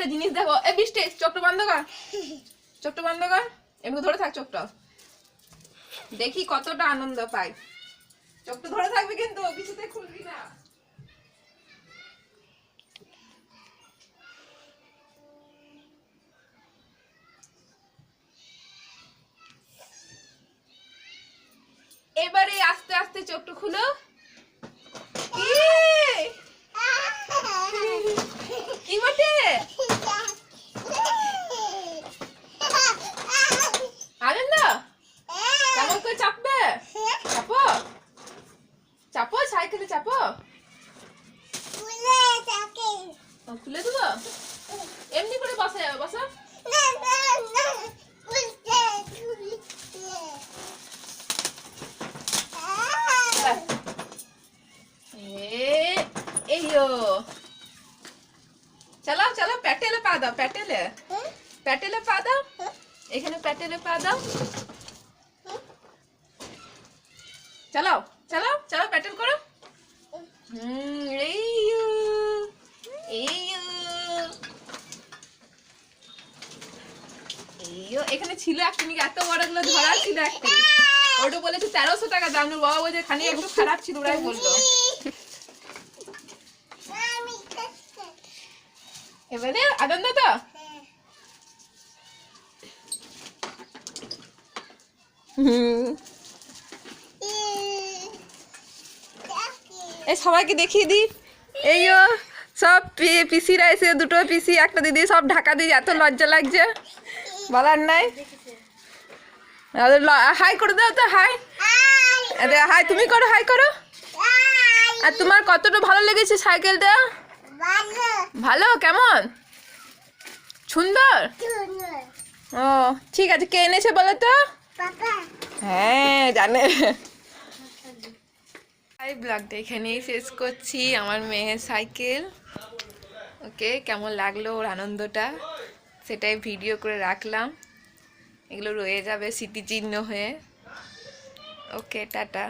একটা জিনিস দেখো, এ বৃষ্টি, চোখটা বন্ধ কর। চোখটা বন্ধ কর, এমনি ধরে থাক চোখটা। দেখি কতটা আনন্দ পাই। চোখটা ধরে থাকবে কিন্তু কিছুতে খুলবি না। এবারে আস্তে আস্তে চোখটা খুলো এই! কি বটে আনন্দ কেমন করে চাপবে চাপো চাপো সাইকেলে চাপো? খুলে দেবো? এমনি করে বসা বসো এ এই ও চালাও চালাও প্যাটেলে পা দাও প্যাটেলে। প্যাটেলে পা দাও। এখানে প্যাটেলে পা দাও। চালাও চালাও চালাও প্যাটেল করো। এখানে ছিল একটা নাকি এত বড়গুলো ধরা ছিল একটা ওটা বলেছে তেরোশো টাকা দাম। বাবা বলছে খানি একটু খারাপ ছিল, ওরাই বলল। এবারে, আনন্দ তো? হুম। এই সবাইকে দেখিয়ে দিই। এই ও সব পি- পিসিরা এসে দুটো পিসি একটা দিদি সব ঢাকা দিয়ে এত লজ্জা লাগছে। বলার নাই। হাই করে দাও তো হাই। আরে হাই তুমি করো হাই করো। আর তোমার কতটা ভালো লেগেছে সাইকেলটা ভালো কেমন? সুন্দর? ও ঠিক আছে কে এনেছে বলো তো? হ্যাঁ জানে। এই ব্লগটা এখানেই শেষ করছি আমার মেয়ের সাইকেল ওকে, কেমন লাগল ওর আনন্দটা? সেটাই ভিডিও করে রাখলাম। এগুলো রয়ে যাবে স্মৃতিচিহ্ন হয়ে। Okay, tata.